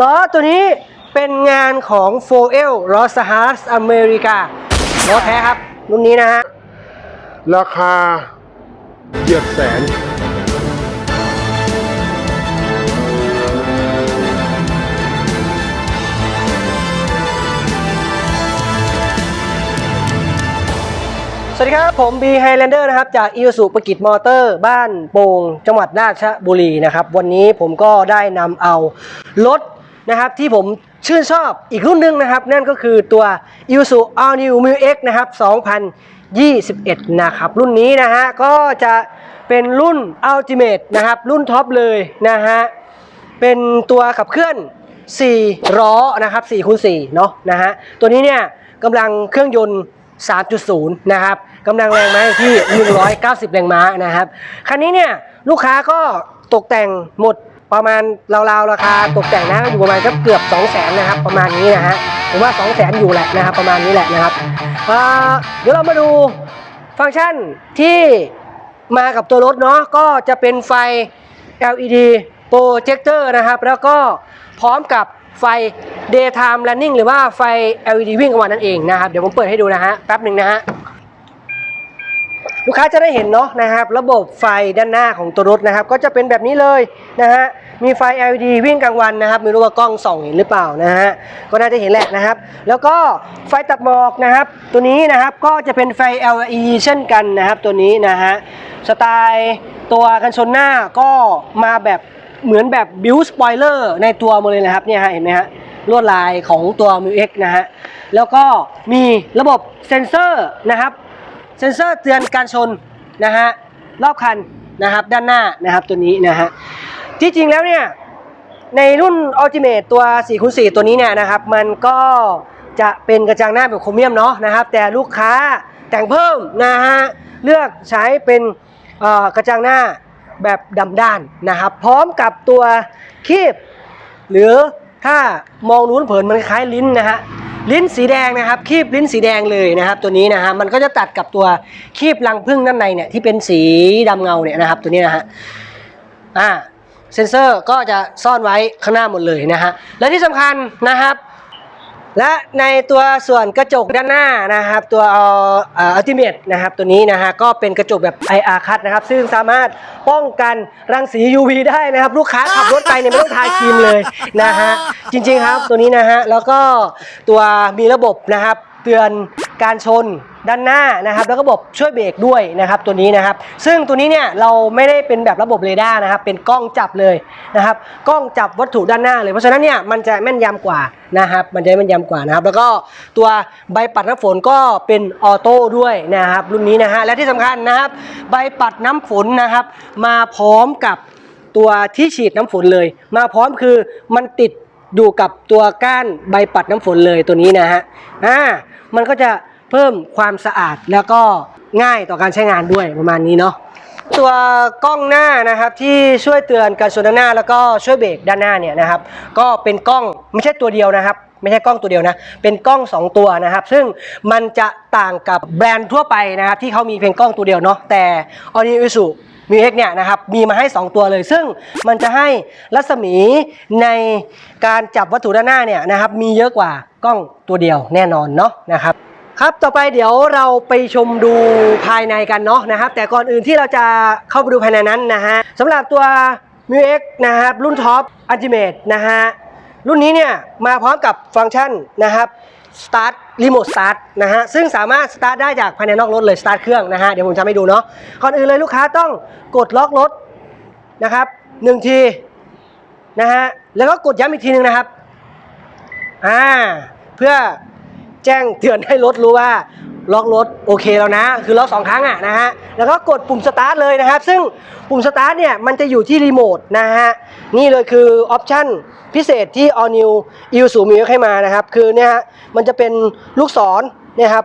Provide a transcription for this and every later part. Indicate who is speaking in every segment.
Speaker 1: ล้อตัวนี้เป็นงานของ f o เอล้อสหรัฐอเมริกาล้อแท้ครับ รุ่นนี้นะฮะ
Speaker 2: ราคาเหยียดแสน
Speaker 1: สวัสดีครับ ผมบีไฮแลนเดอร์นะครับ จากอีสุปกิจมอเตอร์ บ้านโป่งจังหวัดราชบุรีนะครับ วันนี้ผมก็ได้นำเอารถนะครับที่ผมชื่นชอบอีกรุ่นหนึงนะครับ นั่นก็คือตัว i s u All New m u X นะครับ 2021 นะครับ รุ่นนี้นะฮะ ก็จะเป็นรุ่น Ultimate นะครับ รุ่นท็อปเลยนะฮะ เป็นตัวขับเคลื่อน 4 ล้อนะครับ4คูณ4เนาะนะฮะ ตัวนี้เนี่ยกำลังเครื่องยนต์ 3.0 นะครับกำลังแรงม้าที่ 190 แรงม้านะครับคันนี้เนี่ยลูกค้าก็ตกแต่งหมดประมาณราวๆราคาตกแต่งนะอยู่ประมาณก็เกือบ 2 0 0 0 0นนะครับประมาณนี้นะฮะผมว่า 2 0 0 0 0 0อยู่แหละนะครับประมาณนี้แหละนะครับอ่าเดี๋ยวเรามาดูฟังก์ชันที่มากับตัวรถเนาะก็จะเป็นไฟ LED projector นะครับ แล้วก็พร้อมกับ ไฟ daytime running หรือว่าไฟ LED วิ่งกลางวันนั่นเองนะครับ เดี๋ยวผมเปิดให้ดูนะฮะ แป๊บหนึ่งนะฮะ ลูกค้าจะได้เห็นเนาะนะครับ ระบบไฟด้านหน้าของตัวรถนะครับ ก็จะเป็นแบบนี้เลยนะฮะ มีไฟ LED วิ่งกลางวันนะครับ ไม่รู้ว่ากล้องส่องเห็นหรือเปล่านะฮะ ก็น่าจะเห็นแหละนะครับ แล้วก็ไฟตัดหมอกนะครับ ตัวนี้นะครับก็จะเป็นไฟ LED เช่นกันนะครับ ตัวนี้นะฮะ สไตล์ตัวกันชนหน้าก็มาแบบ เหมือนแบบบิวสปอยเลอร์ในตัวมาเลยนะครับเนี่ยฮะเห็นไหมฮะลวดลายของตัว m ิ X นะฮะแล้วก็มีระบบเซ็นเซอร์นะครับเซ็นเซอร์เตือนการชนนะฮะรอบคันนะครับด้านหน้านะครับตัวนี้นะฮะที่จริงแล้วเนี่ยในรุ่น Ultimate ตัว4คูณ4ตัวนี้เนี่ยนะครับมันก็จะเป็นกระจังหน้าแบบโครเมียมเนาะนะครับแต่ลูกค้าแต่งเพิ่มนะฮะเลือกใช้เป็นกระจังหน้า แบบดำด้านนะครับ พร้อมกับตัวคีบ หรือถ้ามองนู้นเผินมันคล้ายลิ้นนะฮะลิ้นสีแดงนะครับ คีบลิ้นสีแดงเลยนะครับ ตัวนี้นะฮะมันก็จะตัดกับตัวคีบรังผึ้งด้านในเนี่ยที่เป็นสีดำเงาเนี่ยนะครับ ตัวนี้นะฮะอ่าเซนเซอร์ก็จะซ่อนไว้ข้างหน้าหมดเลยนะฮะและที่สำคัญนะครับ และในตัวส่วนกระจกด้านหน้านะครับ ตัวอัลติเมตนะครับตัวนี้นะฮะก็เป็นกระจกแบบ IR คัดนะครับ ซึ่งสามารถป้องกันรังสี UV ได้นะครับ ลูกค้าขับรถไปเนี่ยไม่ต้องทาครีมเลยนะฮะจริงๆครับตัวนี้นะฮะแล้วก็ตัวมีระบบนะครับเตือน การชนด้านหน้านะครับ แล้วก็ระบบช่วยเบรกด้วยนะครับตัวนี้นะครับ ซึ่งตัวนี้เนี่ยเราไม่ได้เป็นแบบระบบเรดาร์นะครับ เป็นกล้องจับเลยนะครับ กล้องจับวัตถุด้านหน้าเลย เพราะฉะนั้นเนี่ยมันจะแม่นยำกว่านะครับ มันจะแม่นยำกว่านะครับ แล้วก็ตัวใบปัดน้ำฝนก็เป็นออโต้ด้วยนะครับ รุ่นนี้นะฮะ และที่สำคัญนะครับ ใบปัดน้ำฝนนะครับ มาพร้อมกับตัวที่ฉีดน้ำฝนเลย มาพร้อมคือมันติด อยู่กับตัวก้านใบปัดน้ำฝนเลยตัวนี้นะฮะอ่ามันก็จะเพิ่มความสะอาดแล้วก็ง่ายต่อการใช้งานด้วยประมาณนี้เนาะตัวกล้องหน้านะครับที่ช่วยเตือนการชนด้านหน้า แล้วก็ช่วยเบรกด้านหน้าเนี่ยนะครับ ก็เป็นกล้องไม่ใช่ตัวเดียวนะครับ ไม่ใช่กล้องตัวเดียวนะเป็นกล้อง 2 ตัวนะครับ ซึ่งมันจะต่างกับแบรนด์ทั่วไปนะครับที่เขามีเพียงกล้องตัวเดียวเนาะแต่ Audio i s u มีเอ็กเนี่ยนะครับมีมาให้ 2 ตัวเลย ซึ่งมันจะให้รัศมีในการจับวัตถุด้านหน้าเนี่ยนะครับมีเยอะกว่ากล้องตัวเดียวแน่นอนเนาะนะครับครับ ต่อไปเดี๋ยวเราไปชมดูภายในกันเนาะนะครับ แต่ก่อนอื่นที่เราจะเข้าไปดูภายในนั้นนะฮะสำหรับตัว m u X นะครับรุ่นท็อป Ultimate นะฮะรุ่นนี้เนี่ยมาพร้อมกับฟังก์ชันนะครับ สตาร์ทรีโมทสตาร์ทนะฮะซึ่งสามารถสตาร์ทได้จากภายในนอกรถเลยสตาร์ทเครื่องนะฮะเดี๋ยวผมจะให้ดูเนาะก่อนอื่นเลยลูกค้าต้องกดล็อกรถนะครับหนึ่งทีนะฮะแล้วก็กดย้ำอีกทีหนึงนะครับอ่าเพื่อแจ้งเตือนให้รถรู้ว่า ล็อกรถโอเคแล้วนะ คือล็อกสองครั้งอะนะฮะแล้วก็กดปุ่มสตาร์ทเลยนะครับ ซึ่งปุ่มสตาร์ทเนี่ยมันจะอยู่ที่รีโมทนะฮะนี่เลยคือออปชั่นพิเศษที่ All New i s u m i ให้มานะครับ คือเนี่ยฮะมันจะเป็นลูกศรเนี่ยครับ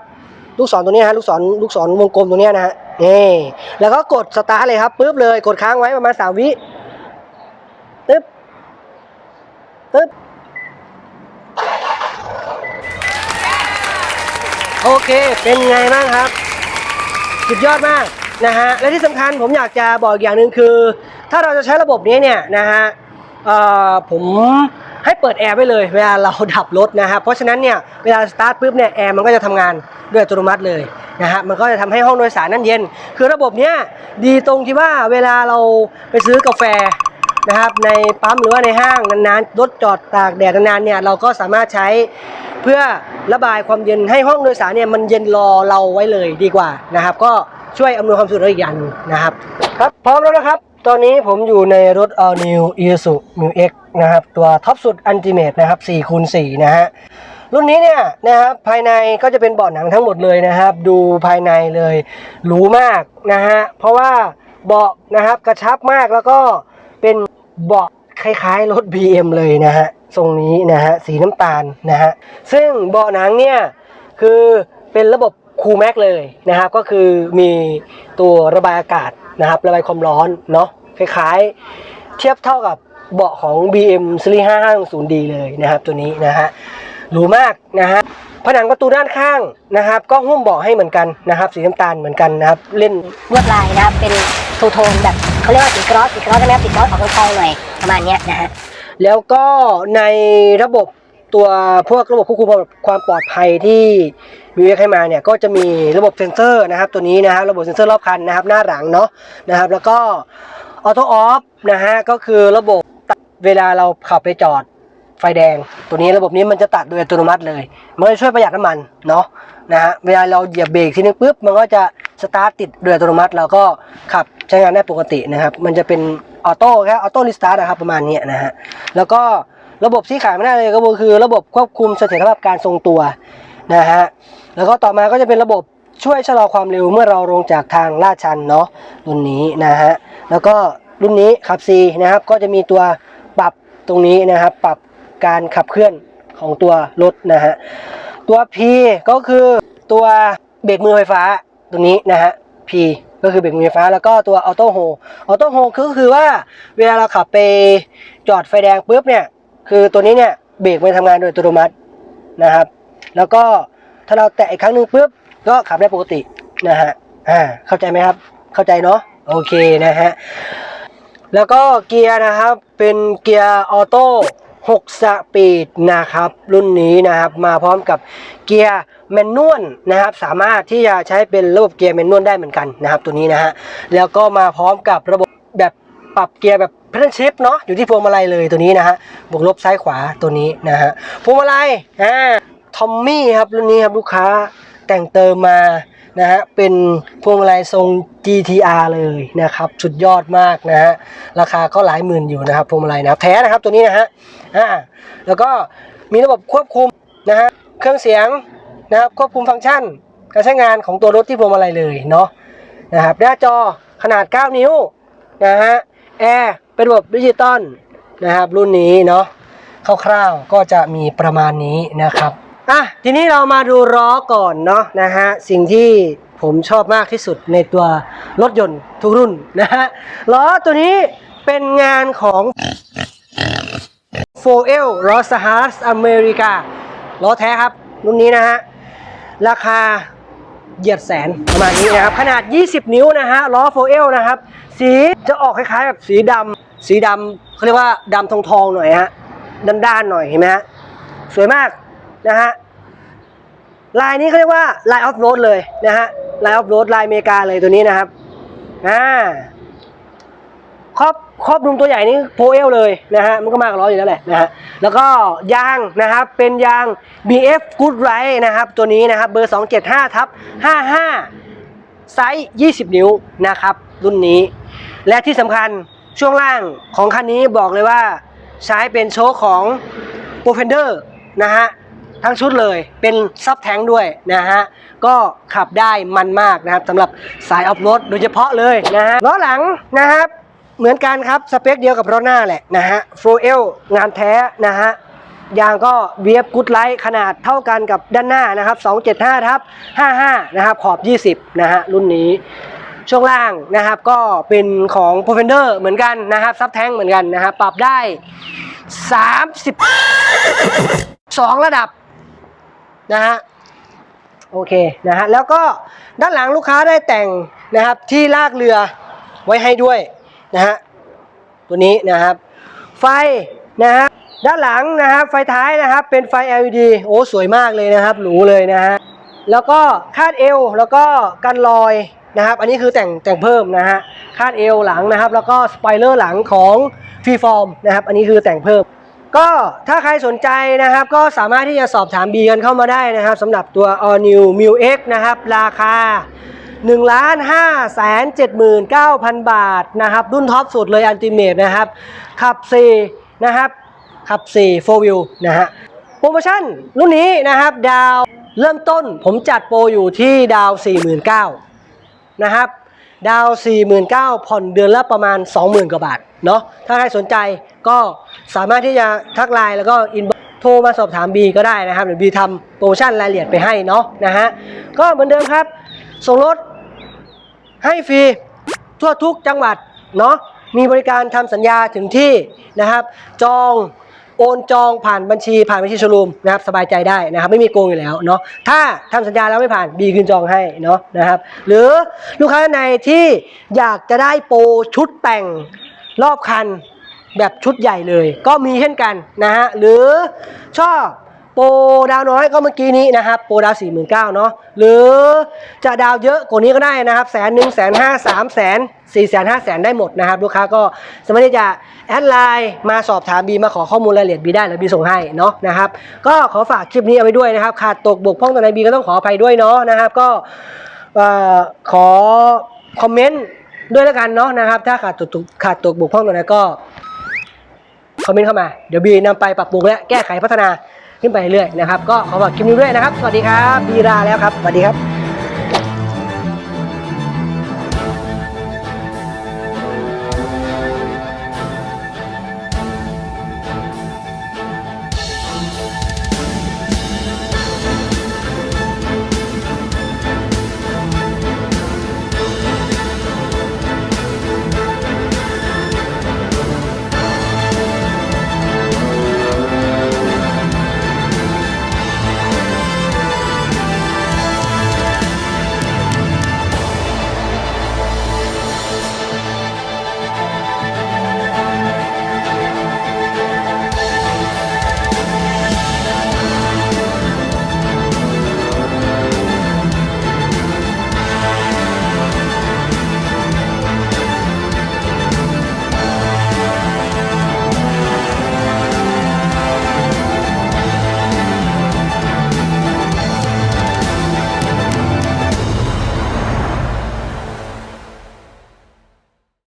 Speaker 1: ลูกศรตัวนี้ฮะลูกศรลูกศรวงกลมตัวนี้นะฮะนี่แล้วก็กดสตาร์ทเลยครับปุ๊บเลยกดค้างไว้ประมาณสามวิตึ๊บตึ๊บ โอเค เป็นไงบ้างครับ สุดยอดมากนะฮะ และที่สำคัญผมอยากจะบอกอย่างหนึ่งคือ ถ้าเราจะใช้ระบบนี้เนี่ยนะฮะผมให้เปิดแอร์ไว้เลยเวลาเราดับรถนะครับเพราะฉะนั้นเนี่ยเวลาสตาร์ทปุ๊บเนี่ยแอร์มันก็จะทำงานด้วยอัตโนมัติเลยนะฮะ มันก็จะทำให้ห้องโดยสารนั่นเย็น คือระบบเนี้ยดีตรงที่ว่าเวลาเราไปซื้อกาแฟ นะครับในปั๊มหรือว่าในห้างนานๆรถจอดตากแดดนานๆเนี่ยเราก็สามารถใช้เพื่อระบายความเย็นให้ห้องโดยสารเนี่ยมันเย็นรอเราไว้เลยดีกว่านะครับ ก็ช่วยอำนวยความสะดวกอีกอย่างนึงนะครับครับพร้อมแล้วนะครับ ตอนนี้ผมอยู่ในรถ All New Isuzu Mu X นะครับตัวท็อปสุด Ultimate นะครับ4คูณ4นะฮะรุ่นนี้เนี่ยนะครับภายในก็จะเป็นเบาะหนังทั้งหมดเลยนะครับ ดูภายในเลยหรูมากนะฮะเพราะว่าเบาะนะครับกระชับมากแล้วก็ เป็นเบาะคล้ายๆรถ BM เลยนะฮะทรงนี้นะฮะสีน้ำตาลนะฮะซึ่งเบาะหนังเนี่ยคือเป็นระบบคูลแม็กเลยนะครับก็คือมีตัวระบายอากาศนะครับระบายความร้อนเนาะคล้ายๆ เทียบเท่ากับเบาะของ BM Series 5550D เลยนะครับตัวนี้นะฮะหรูมากนะฮะ ผนังประตูด้านข้างนะครับ ก็หุ้มเบาะให้เหมือนกันนะครับ สีน้ำตาลเหมือนกันนะครับ เล่น
Speaker 3: ลวดลายนะครับเป็นทูโทนแบบเขาเรียกว่าสีกรอสสีกรอสใช่ไหมครับสีกรอสออกทองๆหน่อยประมาณเนี้ยนะฮะ
Speaker 1: แล้วก็ในระบบตัวพวกระบบควบคุมความปลอดภัยที่มีให้มาเนี่ยก็จะมีระบบเซ็นเซอร์นะครับ ตัวนี้นะครับระบบเซ็นเซอร์รอบคันนะครับ หน้าหลังเนาะนะครับ แล้วก็ออโต้ออฟนะฮะก็คือระบบเวลาเราขับไปจอด ไฟแดง ตัวนี้ระบบนี้มันจะตัดโดยอัตโนมัติเลย มันจะช่วยประหยัดน้ำมันเนาะนะฮะเวลาเราเหยียบเบรกทีนึงปุ๊บมันก็จะสตาร์ทติดโดยอัตโนมัติเราก็ขับใช้งานได้ปกตินะครับมันจะเป็นออโต้แค่ออโต้รีสตาร์ทนะครับประมาณนี้นะฮะแล้วก็ระบบที่ขายไม่ได้เลยก็คือระบบควบคุมเสถียรภาพการทรงตัวนะฮะแล้วก็ต่อมาก็จะเป็นระบบช่วยชะลอความเร็วเมื่อเราลงจากทางลาดชันเนาะรุ่นนี้นะฮะแล้วก็รุ่นนี้ขับ C นะครับก็จะมีตัวปรับตรงนี้นะครับ ปรับ การขับเคลื่อนของตัวรถนะฮะ ตัว P ก็คือตัวเบรกมือไฟฟ้าตัวนี้นะฮะ P ก็คือเบรกมือไฟฟ้าแล้วก็ตัวออโต้โฮออโต้โฮก็คือว่าเวลาเราขับไปจอดไฟแดงปุ๊บเนี่ย คือตัวนี้เนี่ยเบรกมันทำงานโดยอัตโนมัตินะครับ แล้วก็ถ้าเราแตะอีกครั้งหนึ่งปุ๊บก็ขับได้ปกตินะฮะ อ่า เข้าใจไหมครับ เข้าใจเนาะ โอเคนะฮะ แล้วก็เกียร์นะครับ เป็นเกียร์ออโต้ 6 สปีดนะครับ รุ่นนี้นะครับมาพร้อมกับเกียร์แมนนวลนะครับ สามารถที่จะใช้เป็นระบบเกียร์แมนนวลได้เหมือนกันนะครับ ตัวนี้นะฮะแล้วก็มาพร้อมกับระบบแบบปรับเกียร์แบบเพลนชิพเนาะอยู่ที่พวงมาลัยเลยตัวนี้นะฮะบวกลบซ้ายขวาตัวนี้นะฮะพวงมาลัยอ่าทอมมี่ครับรุ่นนี้ครับลูกค้าแต่งเติมมา นะฮะเป็นพวงมาลัยทรง GTR เลยนะครับสุดยอดมากนะฮะราคาก็หลายหมื่นอยู่นะครับพวงมาลัยนะครับแท้นะครับตัวนี้นะฮะอ่าแล้วก็มีระบบควบคุมนะฮะเครื่องเสียงนะครับควบคุมฟังก์ชัน การใช้งานของตัวรถที่พวงมาลัยเลยเนาะนะครับหน้าจอขนาด 9 นิ้วนะฮะแอร์เป็นระบบดิจิตอลนะครับรุ่นนี้เนาะคร่าวๆก็จะมีประมาณนี้นะครับ อะทีนี้เรามาดูล้อก่อนเนาะนะฮะสิ่งที่ผมชอบมากที่สุดในตัวรถยนต์ทุกรุ่นนะฮะล้อตัวนี้เป็นงานของโฟเอลรอสฮาร์สอเมริกาล้อแท้ครับ รุ่นนี้นะฮะ ราคาเหยียดแสนประมาณนี้นะครับ ขนาด 20 นิ้วนะฮะล้อโฟเอลนะครับ สีจะออกคล้ายๆแบบสีดำสีดำเขาเรียกว่าดำทองทองๆหน่อยฮะด้านๆหน่อยเห็นไหมฮะสวยมาก นะฮะลายนี้เขาเรียกว่าลายออฟโรดเลยนะฮะลายออฟโรดลายอเมริกาเลยตัวนี้นะครับอ่าครอบครอบดุมตัวใหญ่นี่โพเอลเลยนะฮะมันก็มากร้อยอยู่แล้วแหละนะฮะแล้วก็ยางนะครับเป็นยาง BF Good Ride นะครับตัวนี้นะครับเบอร์ 275ทับ55 ไซส์ 20 นิ้วนะครับรุ่นนี้ และที่สำคัญช่วงล่างของคันนี้บอกเลยว่าใช้เป็นโชคของ p r o f e n d e r นะฮะ ทั้งชุดเลย เป็นซับแทงด้วยนะฮะ ก็ขับได้มันมากนะครับสำหรับสายออฟโรดโดยเฉพาะเลยนะฮะล้อหลังนะครับ เหมือนกันครับ สเปคเดียวกับล้อหน้าแหละนะฮะโฟเอลงานแท้นะฮะยางก็ VF Good Light ขนาดเท่ากันกับด้านหน้านะครับ 275ทับ55 นะครับ ขอบ 20 นะฮะ รุ่นนี้ ช่วงล่างนะครับ ก็เป็นของ p r o f e n d e r เหมือนกันนะครับ ซับแทงเหมือนกันนะครับ ปรับได้32ระดับ นะฮะโอเคนะฮะแล้วก็ด้านหลังลูกค้าได้แต่งนะครับที่ลากเรือไว้ให้ด้วยนะฮะตัวนี้นะครับ ไฟนะฮะด้านหลังนะครับไฟท้ายนะครับเป็นไฟ LED โอ้สวยมากเลยนะครับหรูเลยนะฮะแล้วก็คาดเอวแล้วก็กันรอยนะครับ อันนี้คือแต่งแต่งเพิ่มนะฮะคาดเอวหลังนะครับ แล้วก็สปอยเลอร์หลังของฟรีฟอร์มนะครับ อันนี้คือแต่งเพิ่ม ก็ถ้าใครสนใจนะครับ ก็สามารถที่จะสอบถามบีกันเข้ามาได้นะครับสำหรับตัว All New m u X นะครับ ราคา1ล้าน5แสน79,000 บาทนะครับ รุ่นท็อปสุดเลยอันติเม e นะครับ ขับ 4 นะครับ ขับ 4 4 wheel นะฮะโปรโมชั่นรุ่นนี้นะครับดาวเริ่มต้นผมจัดโปรอยู่ที่ดาว 49,000นะครับ ดาว 49,000ผ่อนเดือนละประมาณ 20,000 กว่าบาทเนาะถ้าใครสนใจก็สามารถที่จะทักไลน์แล้วก็อินโทรมาสอบถามบีก็ได้นะครับเดี๋ยวบีทำโปรโมชั่นรายละเอียดไปให้เนาะนะฮะก็เหมือนเดิมครับ ส่งรถให้ฟรีทั่วทุกจังหวัดเนาะมีบริการทำสัญญาถึงที่นะครับ จอง โอนจองผ่านบัญชีผ่านบัญชีโชลูมนะครับสบายใจได้นะครับไม่มีโกงอยู่แล้วเนาะถ้าทำสัญญาแล้วไม่ผ่านบีคืนจองให้เนาะนะครับหรือลูกค้าในที่อยากจะได้โปรชุดแต่งรอบคันแบบชุดใหญ่เลย ก็มีเช่นกันนะฮะหรือชอบ รดาวน้อยก็เมื่อกี้นี้นะครับโปรดาวสี่หมื่นเก้าเนาะหรือจะดาวเยอะกว่านี้ก็ได้นะครับแสนหนึ่งแสนห้าสามแสนสี่แสนห้าแสนได้หมดนะครับลูกค้าก็สามารถที่จะแอดไลน์มาสอบถามบีมาขอข้อมูลรายละเอียดบีได้แล้วบีส่งให้เนาะนะครับก็ขอฝากคลิปนี้เอาไว้ด้วยนะครับขาดตกบกพร่องตรงไหนบีก็ต้องขออภัยด้วยเนาะนะครับก็ขอคอมเมนต์ด้วยแล้วกันเนาะนะครับถ้าขาดตกขาดตกบกพร่องตรงไหนก็คอมเมนต์เข้ามาเดี๋ยวบีนำไปปรับปรุงและแก้ไขพัฒนา ขึ้นไปเรื่อยนะครับ ก็ขอฝากคลิปนี้ด้วยนะครับ สวัสดีครับบีราแล้วครับ สวัสดีครับ